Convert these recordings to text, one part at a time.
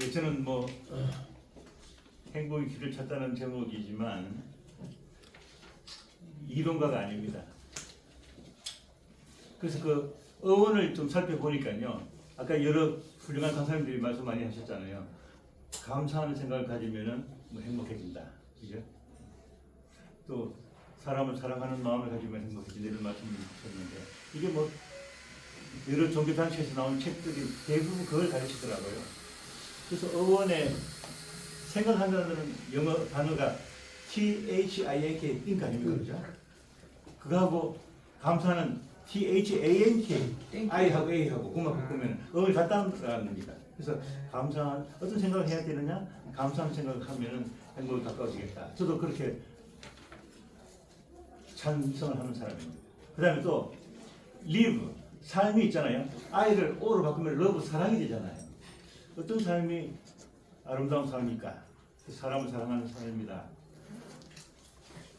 예, 저는 뭐 행복의 길을 찾다는 제목이지만 이론가가 아닙니다. 그래서 그 어원을 좀 살펴보니까요. 아까 여러 훌륭한 강사님들이 말씀 많이 하셨잖아요. 감사하는 생각을 가지면은 뭐 행복해진다. 그죠? 또 사람을 사랑하는 마음을 가지면 행복해진다 이런 말씀을 주셨는데 이게 뭐 여러 종교 단체에서 나온 책들이 대부분 그걸 가르치더라고요. 그래서 어원에 생각한다는 영어 단어가 T H I N K think 아닙니까 그죠? 그거하고 감사는 T H A N K I하고 A하고 그만 바꾸면 어을 같다는 겁니다. 그래서 감사한 어떤 생각을 해야 되느냐? 감사한 생각을 하면은 행복에 가까워지겠다. 저도 그렇게 찬성을 하는 사람입니다. 그 다음에 또 live 삶이 있잖아요. 아이를 O로 바꾸면 love 사랑이 되잖아요. 어떤 삶이 아름다운 삶입니까? 그 사람을 사랑하는 삶입니다.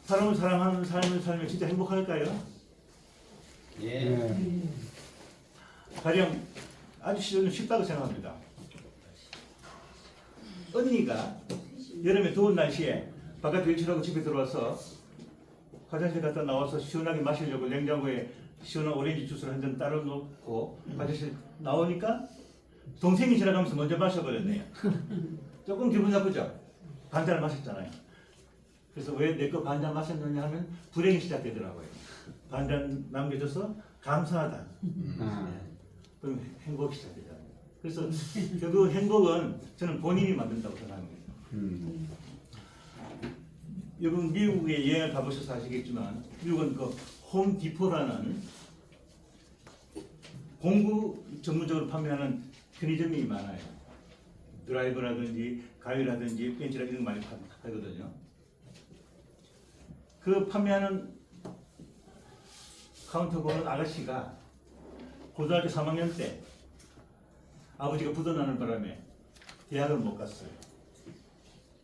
사람을 사랑하는 삶을 살면 진짜 행복할까요? 예. 가령 아주 저는 쉽다고 생각합니다. 언니가 여름에 더운 날씨에 바깥 외출하고 집에 들어와서 화장실 갔다 나와서 시원하게 마시려고 냉장고에 시원한 오렌지 주스를 한 잔 따로 놓고 화장실 나오니까 동생이 지나가면서 먼저 마셔버렸네요. 조금 기분 나쁘죠? 반잔을 마셨잖아요. 그래서 왜 내 거 반잔 마셨느냐 하면 불행이 시작되더라고요. 반잔 남겨줘서 감사하다. 아, 그럼 행복이 시작되잖아요. 그래서 결국 행복은 저는 본인이 만든다고 생각합니다. 음. 여러분 미국에 여행을 가보셔서 아시겠지만 미국은 그 홈디포라는 공구 전문적으로 판매하는 편의점이 많아요. 드라이버라든지 가위라든지 거 많이 파- 팔거든요. 그 판매하는 카운터 보는 아가씨가 고등학교 3학년 때 아버지가 부도나는 바람에 대학을 못 갔어요.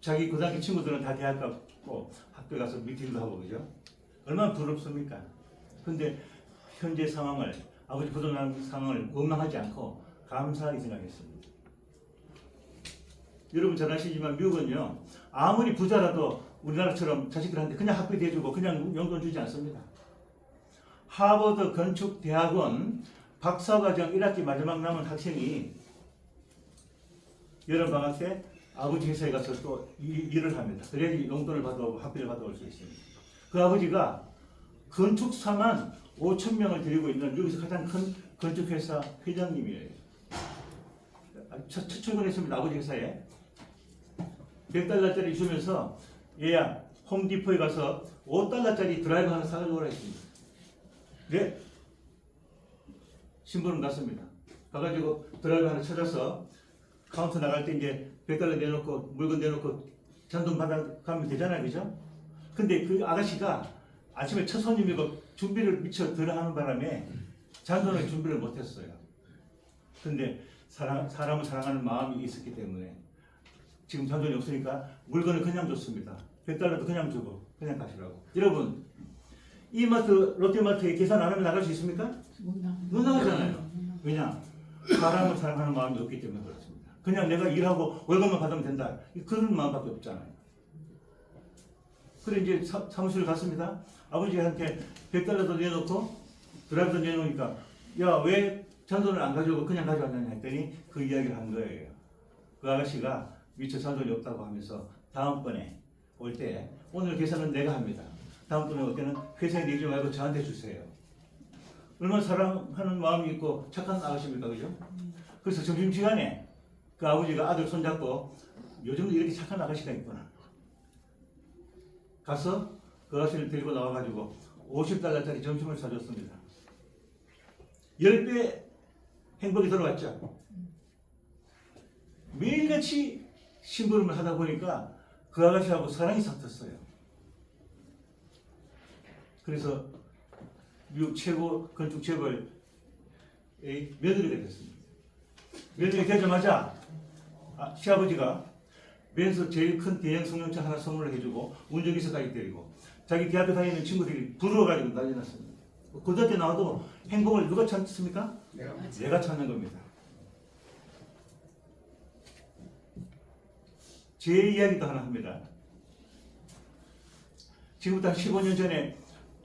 자기 고등학교 친구들은 다 대학 갔고 학교 가서 미팅도 하고 그죠? 얼마나 부럽습니까? 근데 현재 상황을 아버지 부도난 상황을 원망하지 않고 감사하게 생각했습니다. 여러분 잘 아시지만 미국은요 아무리 부자라도 우리나라처럼 자식들한테 그냥 학비 대주고 그냥 용돈 주지 않습니다. 하버드 건축 대학원 박사과정 1학기 마지막 남은 학생이 여름 방학 때 아버지 회사에 가서 또 이- 일을 합니다. 그래야지 용돈을 받아오고 학비를 받아올 수 있습니다. 그 아버지가 건축사만 5천 명을 데리고 있는 미국에서 가장 큰 건축회사 회장님이에요. 아, 첫, 첫 출근했습니다. 아버지 회사에. 100달러짜리 주면서 얘야 홈디포에 가서 5달러짜리 드라이버 하나 사가지고 오라 했습니다. 네. 신부는 갔습니다. 가가지고 드라이버 하나 찾아서 카운터 나갈 때 이제 100달러 내놓고 물건 내놓고 잔돈 받아 가면 되잖아요. 그죠? 근데 그 아가씨가 아침에 첫 손님이고 준비를 미처 들어가는 바람에 잔돈을 준비를 못했어요. 근데 사람, 사람을 사랑하는 마음이 있었기 때문에 지금 잔돈이 없으니까 물건을 그냥 줬습니다. 100달러도 그냥 주고 그냥 가시라고. 여러분 이마트 롯데마트에 계산 안 하면 나갈 수 있습니까? 못 나가잖아요. 왜냐? 사람을 사랑하는 마음이 없기 때문에 그렇습니다. 그냥 내가 일하고 월급만 받으면 된다. 그런 마음밖에 없잖아요. 그래 이제 사, 사무실 갔습니다. 아버지한테 100달러도 내놓고 드라이브도 내놓으니까 야 왜 잔돈을 안 가져오고 그냥 가져왔느냐 했더니 그 이야기를 한 거예요. 그 아가씨가 미처 잔돈이 없다고 하면서 다음번에 올 때 오늘 계산은 내가 합니다. 다음번에 올 때는 회사에 내지 말고 저한테 주세요. 얼마나 사랑하는 마음이 있고 착한 아가씨입니까 그죠? 그래서 점심시간에 그 아버지가 아들 손잡고 요즘도 이렇게 착한 아가씨가 있구나. 가서 그 아가씨를 데리고 나와가지고 50달러짜리 점심을 사줬습니다. 10배 행복이 들어왔죠. 매일같이 심부름을 하다 보니까 그 아가씨하고 사랑이 싹텄어요. 그래서 미국 최고 건축 재벌의 며느리가 됐습니다. 며느리 되자마자 아, 시아버지가 맨서 제일 큰 대형 승용차 하나 선물을 해주고 운전기사까지 데리고 자기 대학교 다니는 친구들이 부러워가지고 난리 났습니다. 고등학교 때 나와도 행복을 누가 찾습니까? 내가 내가 찾는 겁니다. 제 이야기도 하나 합니다. 지금부터 한 15년 전에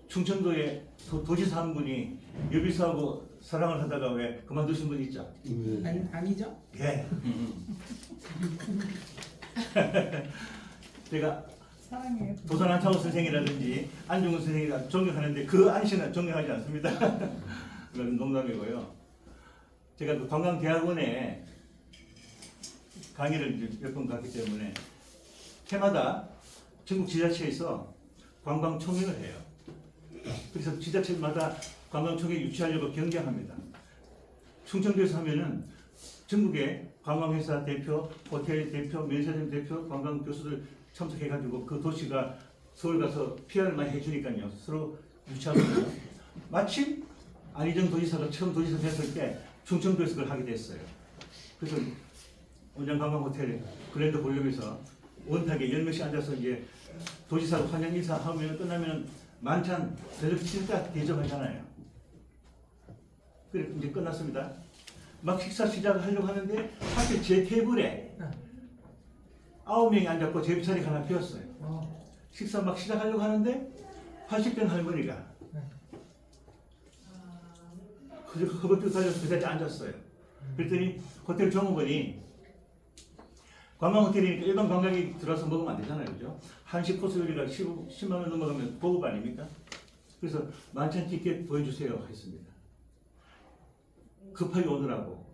충청도에 도, 도지사 한 분이 여비서하고 사랑을 하다가 왜 그만두신 분 있죠? 아니, 아니죠? 예. 제가 사랑해요. 도산 한창호 선생이라든지 안중근 선생이라 존경하는데 그 안씨는 존경하지 않습니다. 그건 농담이고요. 제가 그 관광대학원에 강의를 몇 번 갔기 때문에 해마다 전국 지자체에서 관광총회를 해요. 그래서 지자체마다 관광총회 유치하려고 경쟁합니다. 충청도에서 하면은 전국의 관광회사 대표, 호텔 대표, 면세점 대표, 관광 교수들 참석해가지고 그 도시가 서울 가서 PR을 많이 해주니까요. 서로 유치하거든요. 마침 안희정 도지사가 처음 도지사 됐을 때 충청도에서 그걸 하게 됐어요. 그래서 원장 관광 호텔 그랜드 볼륨에서 원탁에 열 명씩 앉아서 이제 도지사 환영 인사 하면 끝나면 만찬 저녁 식사 대접하잖아요. 그래 이제 끝났습니다. 막 식사 시작을 하려고 하는데 하필 제 테이블에 아홉 명이 앉았고 제 자리가 하나 비었어요. 어, 식사 막 시작하려고 하는데 80대 할머니가 그저 허벅지 달려서 그 자리에 앉았어요. 그랬더니 호텔 종업원이 관광 호텔이니까 일반 관광객이 들어와서 먹으면 안 되잖아요. 그죠? 한식 코스 요리가 10, 10 만 원 넘어가면 고급 아닙니까? 그래서 만찬 티켓 보여주세요 했습니다. 급하게 오더라고.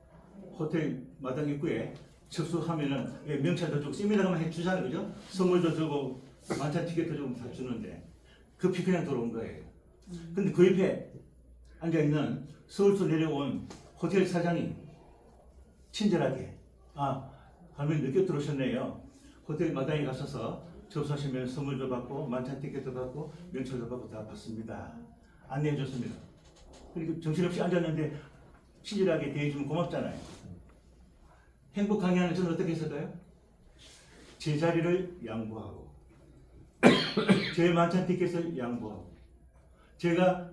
호텔 마당 입구에 접수하면은 예, 명찰 저쪽 세미나가만 해주잖아요. 그죠? 선물도 주고 만찬 티켓도 좀다 주는데 급히 그냥 들어온 거예요. 근데 그 옆에 앉아 있는 서울서 내려온 호텔 사장이 친절하게 아 할머니 늦게 들어오셨네요. 호텔 마당에 가셔서 접수하시면 선물도 받고 만찬 티켓도 받고 명찰도 받고 다 받습니다. 안내해 줬습니다. 그리고 정신없이 앉았는데 친절하게 대해주면 고맙잖아요. 행복 강의하는 저는 어떻게 했을까요? 제 자리를 양보하고 제 만찬 티켓을 양보하고 제가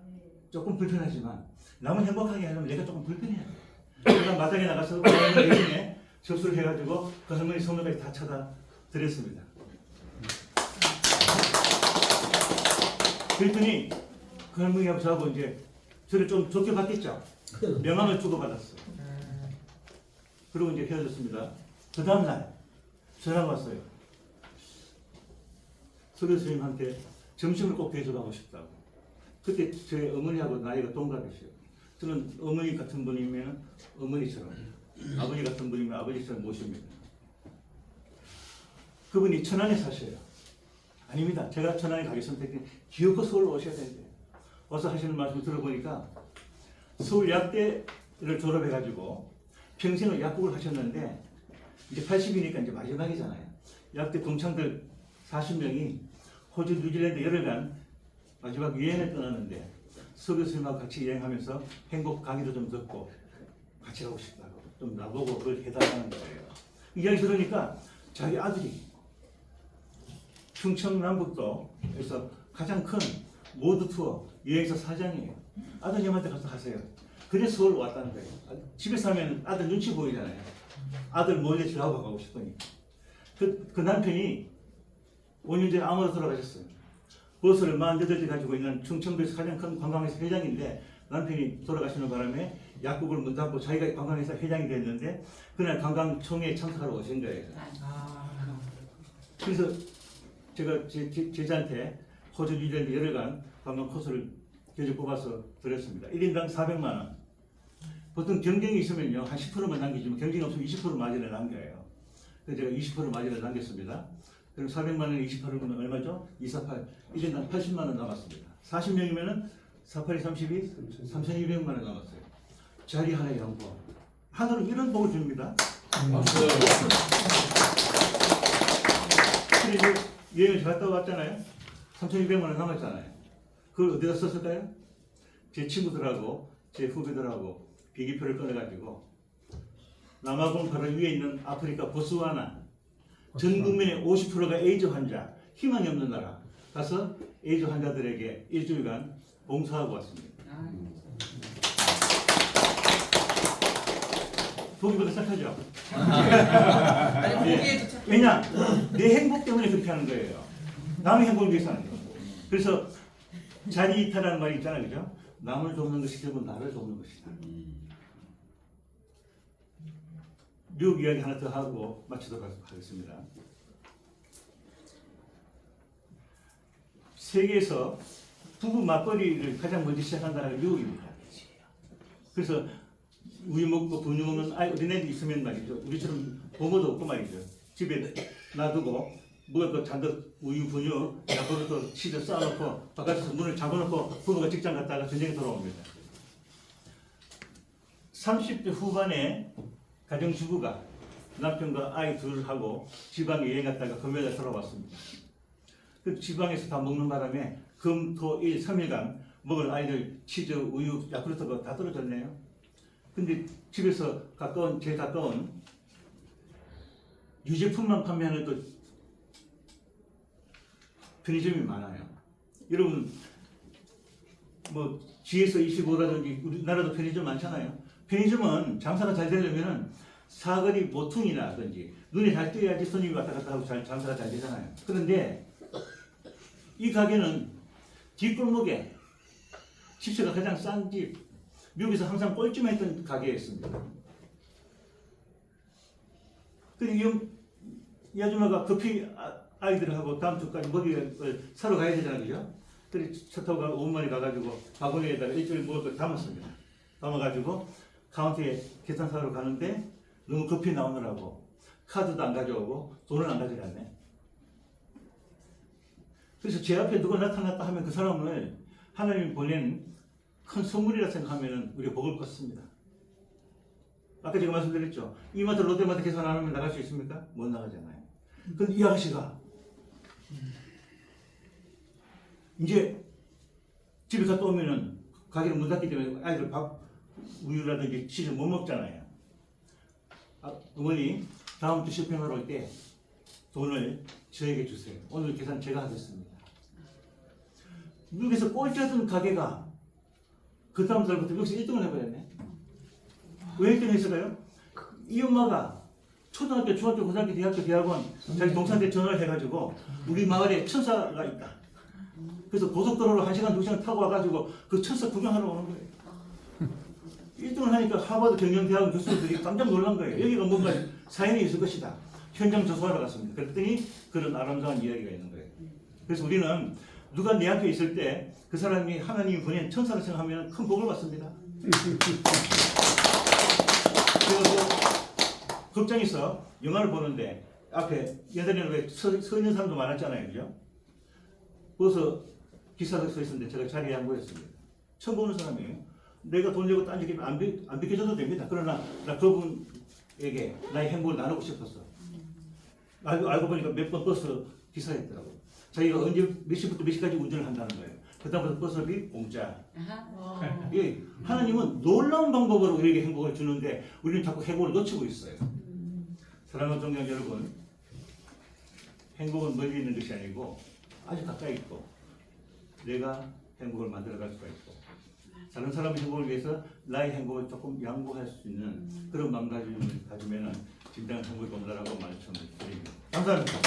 조금 불편하지만 남은 행복하게 하려면 내가 조금 불편해야 돼. 제가 마당에 나가서 대신에 접수를 해가지고 그 할머니 손으로 다 쳐다 드렸습니다. 그랬더니 그 할머니하고 저하고 이제 저를 좀 좋게 받겠죠. 명함을 주고 받았어요. 그리고 이제 헤어졌습니다. 그 다음날 전화가 왔어요. 서 교수님한테 점심을 꼭 대접하고 싶다고. 그때 제 어머니하고 나이가 동갑이세요. 저는 어머니 같은 분이면 어머니처럼, 아버지 같은 분이면 아버지처럼 모십니다. 그분이 천안에 사셔요. 아닙니다. 제가 천안에 가기 선택해 기어코 서울 오셔야 되는데 와서 하시는 말씀 들어보니까 서울 약대를 졸업해가지고 평생을 약국을 하셨는데 이제 80이니까 이제 마지막이잖아요. 약대 동창들 40명이 호주, 뉴질랜드 열흘간 마지막 유행을 떠나는데 서 교수님하고 같이 여행하면서 행복 강의도 좀 듣고 같이 가고 싶다고 좀 나보고 그걸 해달라는 거예요. 이야기 들으니까 자기 아들이 충청남북도에서 가장 큰 모드 투어 여행사 사장이에요. 아드님한테 가서 하세요. 그래서 서울 왔다는 거예요. 집에서 하면 아들 눈치 보이잖아요. 아들 몰래 저하고 가고 싶으니. 그, 그 남편이 5년 전에 암으로 돌아가셨어요. 버스를 48대 가지고 있는 충청도에서 가장 큰 관광회사 회장인데 남편이 돌아가시는 바람에 약국을 문 닫고 자기가 관광회사 회장이 됐는데 그날 관광총회에 참석하러 오신 거예요. 아, 그래서 제가 제, 제, 제자한테 호주 뉴질랜드 열흘간 관광 코스를 계속 뽑아서 드렸습니다. 1인당 400만 원. 보통 경쟁이 있으면요 한 10%만 남기지만 경쟁이 없으면 20% 마진을 남겨요. 그래서 제가 20% 마진을 남겼습니다. 그럼 400만 원에 28은 얼마죠? 248. 1인당 80만 원 남았습니다. 40명이면은 48이 32, 3,200만 원 남았어요. 자리 하나에 양보. 하늘은 이런 복을 줍니다. 근데 이제 여행을 잘 갔다 왔잖아요. 3,200만 원 남았잖아요. 그걸 어디다 썼을까요? 제 친구들하고 제 후배들하고 비기표를 꺼내가지고 남아공 바로 위에 있는 아프리카 보스와나 전 국민의 50%가 에이즈 환자, 희망이 없는 나라 가서 에이즈 환자들에게 일주일간 봉사하고 왔습니다. 아, 보기보다 착하죠. 아니 예. 왜냐? 내 행복 때문에 그렇게 하는 거예요. 남의 행복을 위해서 하는 거예요. 그래서 자리 이탈하는 말이 있잖아요. 그죠? 남을 돕는 것이 결국 나를 돕는 것이다. 미국 이야기 하나 더 하고 마치도록 하겠습니다. 세계에서 부부 맞벌이를 가장 먼저 시작한 나라가 미국입니다. 그래서 우유 먹고 분유 먹는 아이 어린애들 있으면 말이죠. 우리처럼 부모도 없고 말이죠. 집에 놔두고 뭐가 그 잔뜩 우유 분유 야구르도 치즈 쌓아놓고 바깥에서 문을 잠궈놓고 부부가 직장 갔다가 전쟁에 돌아옵니다. 30대 후반에 가정주부가 남편과 아이 둘하고 지방에 여행 갔다가 금요일에 돌아왔습니다. 그 지방에서 다 먹는 바람에 금, 토, 일, 3일간 먹을 아이들 치즈, 우유, 야쿠르트가 다 떨어졌네요. 근데 집에서 가까운, 제일 가까운 유제품만 판매하는 그 편의점이 많아요. 여러분, 뭐, GS 25라든지 우리나라도 편의점 많잖아요. 편의점은 장사가 잘 되려면은 사거리 모퉁이라든지 눈에 잘 띄어야지 손님이 왔다 갔다 하고 잘, 장사가 잘 되잖아요. 그런데 이 가게는 뒷골목에 집세가 가장 싼 집, 미국에서 항상 꼴찌했던 가게였습니다. 근데 이, 이 아줌마가 급히 아- 아이들하고 다음 주까지 먹이를 사러 가야 되잖아요, 그죠? 그래 차 타고 가 오만에 가가지고 바구니에다가 일주일 먹을 걸 담았습니다. 담아가지고 카운터에 계산사러 가는데 너무 급히 나오느라고 카드도 안 가져오고 돈을 안 가져갔네. 그래서 제 앞에 누가 나타났다 하면 그 사람을 하나님이 보낸 큰 선물이라 생각하면 우리가 복을 걷습니다. 아까 제가 말씀드렸죠. 이마트 롯데마트 계산 안 하면 나갈 수 있습니까? 못 나가잖아요. 근데 이 아가씨가 이제 집에 갔다 오면은 가게를 문 닫기 때문에 아이들 밥 우유라든지 치즈 못 먹잖아요. 아, 어머니 다음 주 쇼핑하러 올 때 돈을 저에게 주세요. 오늘 계산 제가 하겠습니다. 미국에서 꼴찌하던 가게가 그 다음 달부터 여기서 1등을 해버렸네. 왜 1등 했을까요? 이 엄마가 초등학교, 중학교, 고등학교, 대학교, 대학원 자기 동생한테 전화를 해가지고 우리 마을에 천사가 있다. 그래서 고속도로를 1시간, 2시간 타고 와가지고 그 천사 구경하러 오는 거예요. 1등을 하니까 하버드 경영대학원 교수들이 깜짝 놀란 거예요. 여기가 뭔가 사연이 있을 것이다. 현장 조사하러 갔습니다. 그랬더니 그런 아름다운 이야기가 있는 거예요. 그래서 우리는 누가 내 앞에 있을 때 그 사람이 하나님이 보낸 천사를 생각하면 큰 복을 받습니다. 그래서 극장에서 영화를 보는데 앞에 예전에는 왜 서, 서 있는 사람도 많았잖아요. 그죠? 그래서 기사가 서 있었는데 제가 자리에 안 보였습니다. 처음 보는 사람이에요. 내가 돈 내고 딴 적이 안, 비, 안 비켜줘도 됩니다. 그러나 나 그분에게 나의 행복을 나누고 싶었어. 알고, 알고 보니까 몇 번 버스 기사였더라고. 자기가 언제 몇 시부터 몇 시까지 운전을 한다는 거예요. 그다음부터 버스비 공짜. 아하. 예, 하나님은 놀라운 방법으로 우리에게 행복을 주는데 우리는 자꾸 행복을 놓치고 있어요. 사랑하는 동양 여러분, 행복은 멀리 있는 것이 아니고 아주 가까이 있고 내가 행복을 만들어갈 수가 있고 다른 사람의 행복을 위해서 나의 행복을 조금 양보할 수 있는 그런 마음가짐을 가지면 진정한 행복이 온다라고 말씀을 드립니다. 감사합니다.